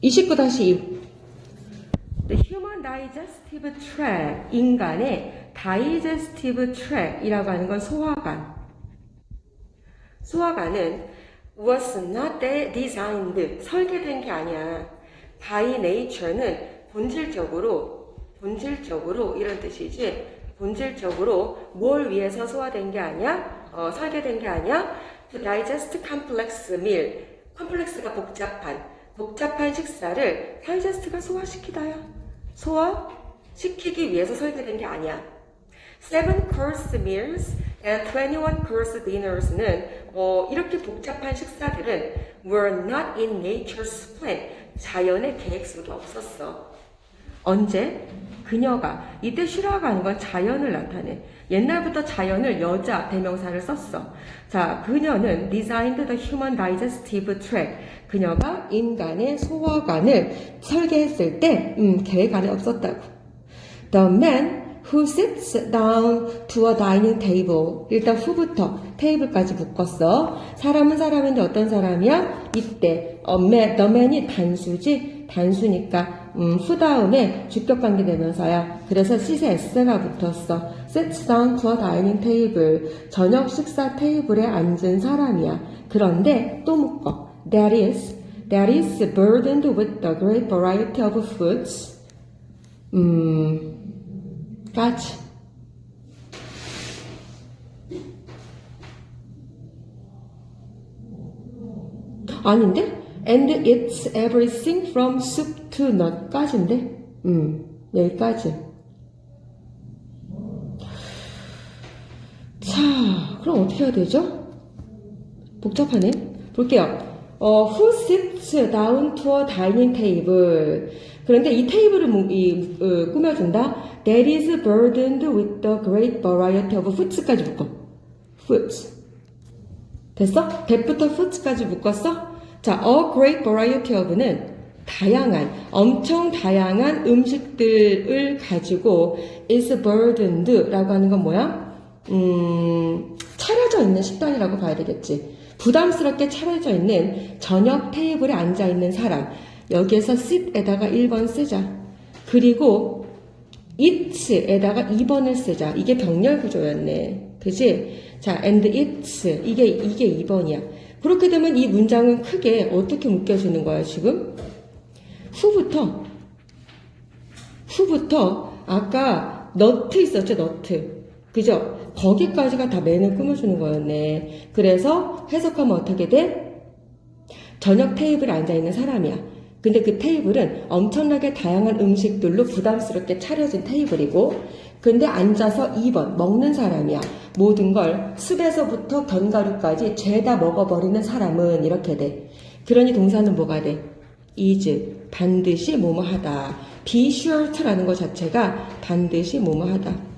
29 다시 2. The Human Digestive Tract, 인간의 Digestive Tract이라고 하는 건 소화관. 소화관은 was not designed, 설계된 게 아니야. by nature는 본질적으로, 본질적으로 이런 뜻이지, 본질적으로 뭘 위해서 소화된 게 아니야? 어, 설계된 게 아니야? To digest complex meal. 컴플렉스가 복잡한, 복잡한 식사를 다이제스트가 소화시키다야. 소화시키기 위해서 설계된 게 아니야. Seven course meals and 21 course dinners는 어, 이렇게 복잡한 식사들은 were not in nature's plan. 자연의 계획 속에 없었어. 언제? 그녀가 이때 실화가 하는 건 자연을 나타내. 옛날부터 자연을 여자 대명사를 썼어. 자, 그녀는 designed the human digestive tract. 그녀가 인간의 소화관을 설계했을 때 음, 계획 안에 없었다고. The man who sits down to a dining table. 일단 who부터 테이블까지 묶었어. 사람은 사람인데 어떤 사람이야? 이때 a man, the man이 단수지? 단수니까 음, 후 다음에 주격 관계 되면서야. 그래서 sit에 s가 붙었어. sits down to a dining table. 저녁 식사 테이블에 앉은 사람이야. 그런데 또 묶어. That is, that is burdened with the great variety of foods. 음, 까지. 아닌데? And it's everything from soup to nut까지인데? 음, 여기까지. 자, 그럼 어떻게 해야 되죠? 복잡하네. 볼게요. 어, who sits down to a dining table? 그런데 이 테이블을 무- 이, 어, 꾸며준다. That is burdened with the great variety of foods까지 묶어. foods. 됐어? that부터 foods까지 묶었어? 자, a great variety of는 다양한, 엄청 다양한 음식들을 가지고 is burdened라고 하는 건 뭐야? 음, 차려져 있는 식단이라고 봐야 되겠지. 부담스럽게 차려져 있는 저녁 테이블에 앉아 있는 사람. 여기에서 sit에다가 1번 쓰자. 그리고 it에다가 2번을 쓰자. 이게 병렬 구조였네. 그지? 자, and it's. 이게, 이게 2번이야. 그렇게 되면 이 문장은 크게 어떻게 묶여지는 거야, 지금? 후부터, 후부터, 아까 너트 있었죠, 너트. 그죠? 거기까지가 다 맨을 꾸며주는 거였네. 그래서 해석하면 어떻게 돼? 저녁 테이블에 앉아있는 사람이야. 근데 그 테이블은 엄청나게 다양한 음식들로 부담스럽게 차려진 테이블이고, 근데 앉아서 2번, 먹는 사람이야. 모든 걸 숲에서부터 견과류까지 죄다 먹어버리는 사람은 이렇게 돼. 그러니 동사는 뭐가 돼? is, 반드시 뭐뭐 하다. be sure to라는 것 자체가 반드시 뭐뭐 하다.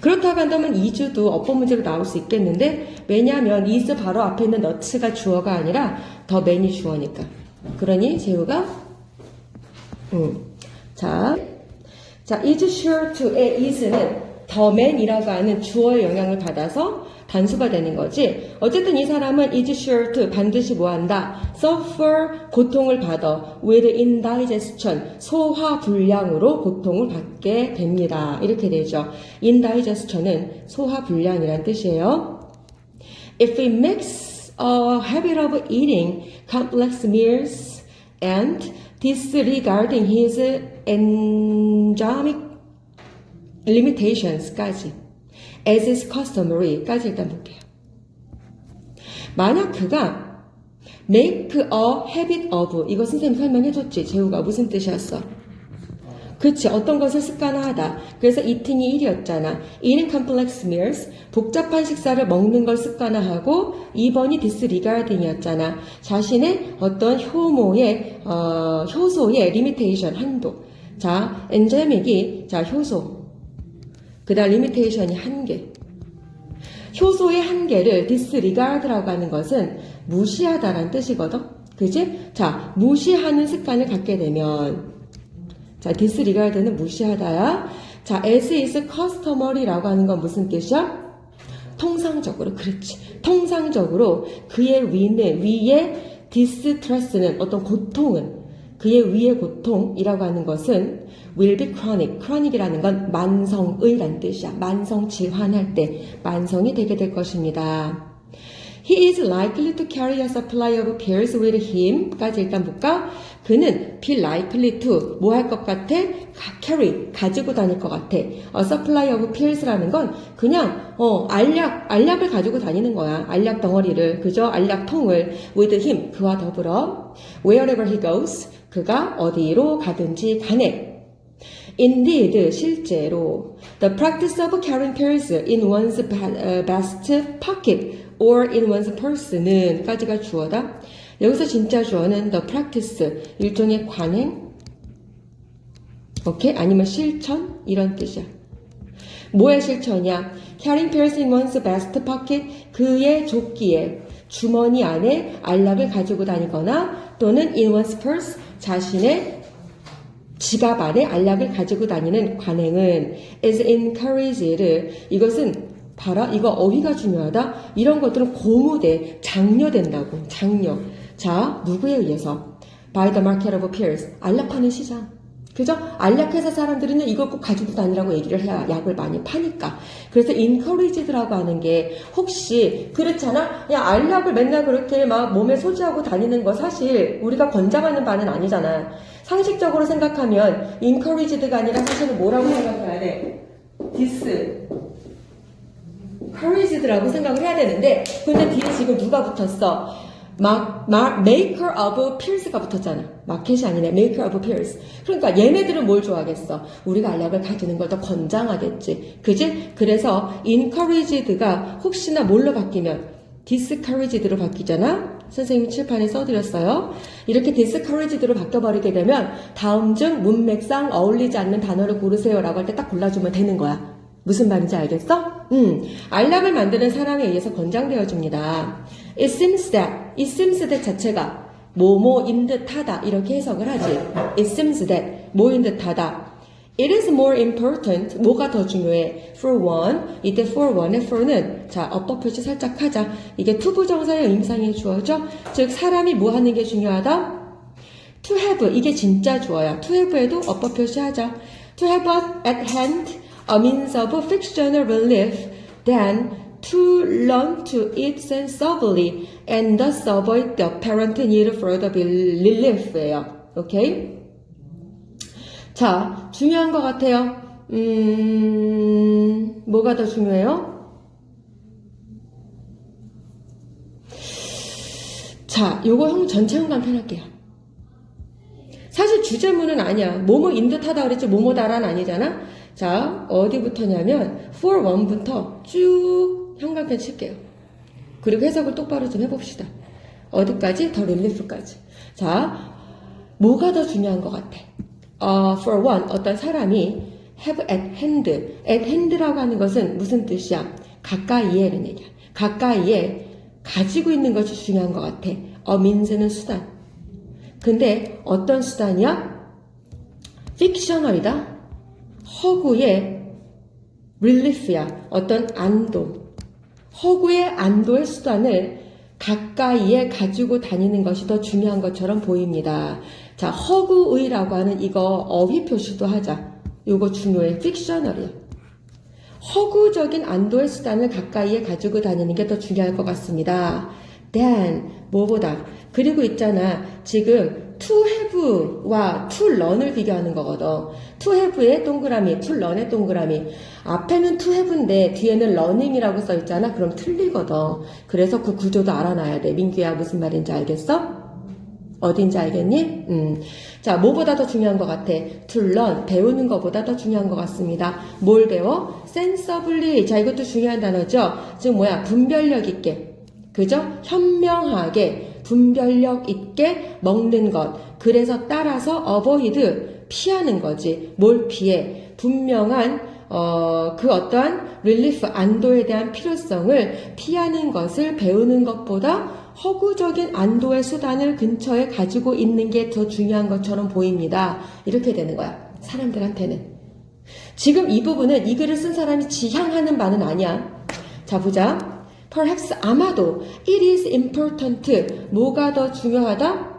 그렇다고 한다면 이주도 어법 문제로 나올 수 있겠는데 왜냐하면 is 바로 앞에 있는 nut가 주어가 아니라 더 맨이 주어니까 그러니 재우가 음. 자, 자 is sure to의 is는 더 맨이라고 하는 주어의 영향을 받아서 단수가 되는 거지. 어쨌든 이 사람은 is sure to 반드시 뭐한다. suffer 고통을 받아 with indigestion 소화 불량으로 고통을 받게 됩니다. 이렇게 되죠. indigestion은 소화 불량이란 뜻이에요. If he makes a habit of eating complex meals and disregarding his enzymic limitations까지 as is customary까지 일단 볼게요. 만약 그가 make a habit of 이거 선생님 설명해줬지 재우가 무슨 뜻이었어? 그치 어떤 것을 습관화하다 그래서 eating이 1이었잖아 eating complex meals 복잡한 식사를 먹는 걸 습관화하고 2번이 disregarding이었잖아 자신의 어떤 효모의 어, 효소의 limitation 한도 자 엔제믹이 자 효소 그 다음 리미테이션이 한계. 효소의 한계를 disregard라고 하는 것은 무시하다라는 뜻이거든. 그지? 자, 무시하는 습관을 갖게 되면 자, disregard는 무시하다야. 자, as is customary라고 하는 건 무슨 뜻이야? 통상적으로, 그렇지. 통상적으로 그의 위는, 위에 distress는 어떤 고통은 그의 위의 고통이라고 하는 것은 will be chronic. chronic이라는 건 만성의란 뜻이야. 만성 질환할 때 만성이 되게 될 것입니다. He is likely to carry a supply of pills with him.까지 일단 볼까? 그는 be likely to 뭐할 것 같아? 가- carry 가지고 다닐 것 같아. A supply of pills라는 건 그냥 어 알약 알약을 가지고 다니는 거야. 알약 덩어리를 그죠? 알약 통을 with him 그와 더불어 wherever he goes 그가 어디로 가든지 간에 Indeed, 실제로 the practice of carrying pills in one's uh, best pocket or in one's person은 까지가 주어다. 여기서 진짜 주어는 the practice 일종의 관행, 오케이 아니면 실천 이런 뜻이야. 뭐의 실천이야? Carrying pills in one's best pocket 그의 조끼에 주머니 안에 알약을 가지고 다니거나 또는 in one's purse 자신의 지갑 안에 알약을 가지고 다니는 관행은 is encouraged. 이것은 봐라, 이거 어휘가 중요하다. 이런 것들은 고무돼, 장려된다고. 장려. 자, 누구에 의해서? By the market of. 알약 파는 시장. 그죠? 알약 회사 사람들은 이걸 꼭 가지고 다니라고 얘기를 해야 약을 많이 파니까. 그래서 encouraged라고 하는 게 혹시 그렇잖아? 야, 알약을 맨날 그렇게 막 몸에 소지하고 다니는 거 사실 우리가 권장하는 바는 아니잖아. 상식적으로 생각하면 encouraged가 아니라 사실은 뭐라고 생각해야 돼? dis encouraged라고 생각을 해야 되는데 근데 뒤에 지금 누가 붙었어? 막, 마, maker of pills가 붙었잖아. 마켓이 아니네. maker of pills. 그러니까 얘네들은 뭘 좋아하겠어? 우리가 알약을 가지는 걸 더 권장하겠지. 그지? 그래서 encouraged가 혹시나 뭘로 바뀌면 discouraged로 바뀌잖아? 선생님이 칠판에 써드렸어요. 이렇게 discouraged로 바뀌어버리게 되면 다음 중 문맥상 어울리지 않는 단어를 고르세요라고 할 때 딱 골라주면 되는 거야. 무슨 말인지 알겠어? 음, 알약을 만드는 사람에 의해서 권장되어집니다. It seems that, it seems that 자체가 뭐뭐인 듯하다 이렇게 해석을 하지. It seems that 뭐인 듯하다. It is more important. 뭐가 더 중요해? For one. 이때 for one의 for는 자 어법 표시 살짝 하자. 이게 투부정사의 의미상의 주어죠. 즉 사람이 뭐 하는 게 중요하다? To have 이게 진짜 주어야. To have에도 어법 표시하자. To have at hand a means of fictional relief, then to learn to eat sensibly and thus avoid the apparent need for the relief예요. 오케이? 자, 중요한 것 같아요. 음, 뭐가 더 중요해요? 자, 요거 형 전체 형광 편할게요. 사실 주제문은 아니야. 뭐뭐 인 듯하다 그랬지 뭐뭐다란 아니잖아. 자, 어디부터냐면 for one부터 쭉 형광펜 칠게요. 그리고 해석을 똑바로 좀 해봅시다. 어디까지? 더 릴리프까지. 자, 뭐가 더 중요한 것 같아? 어, for one, 어떤 사람이 have at hand. at hand라고 하는 것은 무슨 뜻이야? 가까이에는 얘기야. 가까이에 가지고 있는 것이 중요한 것 같아. 어, 민즈는 수단. 근데 어떤 수단이야? 픽셔널이다. 허구의 릴리프야. 어떤 안도. 허구의 안도의 수단을 가까이에 가지고 다니는 것이 더 중요한 것처럼 보입니다. 자, 허구의라고 하는 이거 어휘 표시도 하자. 요거 중요해. 픽셔널이야. 허구적인 안도의 수단을 가까이에 가지고 다니는 게 더 중요할 것 같습니다. then 뭐보다 그리고 있잖아 지금 to have와 to learn을 비교하는 거거든. to have의 동그라미, to learn의 동그라미. 앞에는 to have인데 뒤에는 learning이라고 써 있잖아. 그럼 틀리거든. 그래서 그 구조도 알아놔야 돼. 민규야 무슨 말인지 알겠어? 어딘지 알겠니? 음. 자, 뭐보다 더 중요한 것 같아? To learn, 배우는 것보다 더 중요한 것 같습니다. 뭘 배워? sensibly. 자, 이것도 중요한 단어죠? 즉, 뭐야? 분별력 있게. 그죠? 현명하게, 분별력 있게 먹는 것. 그래서 따라서 avoid, 피하는 거지. 뭘 피해? 분명한, 어, 그 어떠한 릴리프, 안도에 대한 필요성을 피하는 것을 배우는 것보다 허구적인 안도의 수단을 근처에 가지고 있는 게 더 중요한 것처럼 보입니다. 이렇게 되는 거야. 사람들한테는. 지금 이 부분은 이 글을 쓴 사람이 지향하는 바는 아니야. 자, 보자. Perhaps 아마도 it is important 뭐가 더 중요하다?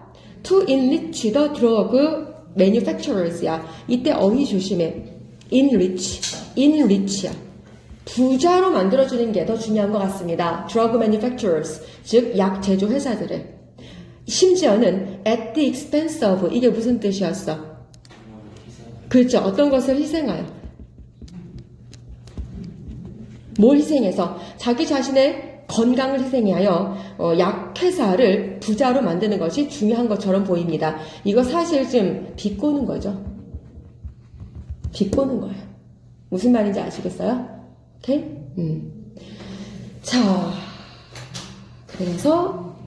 to enrich the drug manufacturers야. 이때 어휘 조심해. enrich, enrich야. 부자로 만들어주는 게 더 중요한 것 같습니다. drug manufacturers, 즉 약 제조 회사들을. 심지어는 at the expense of 이게 무슨 뜻이었어? 그렇죠. 어떤 것을 희생하여. 뭘 희생해서 자기 자신의 건강을 희생하여 어, 약 회사를 부자로 만드는 것이 중요한 것처럼 보입니다. 이거 사실 좀 비꼬는 거죠. 비꼬는 거예요. 무슨 말인지 아시겠어요? 오케이? 음. 자, 그래서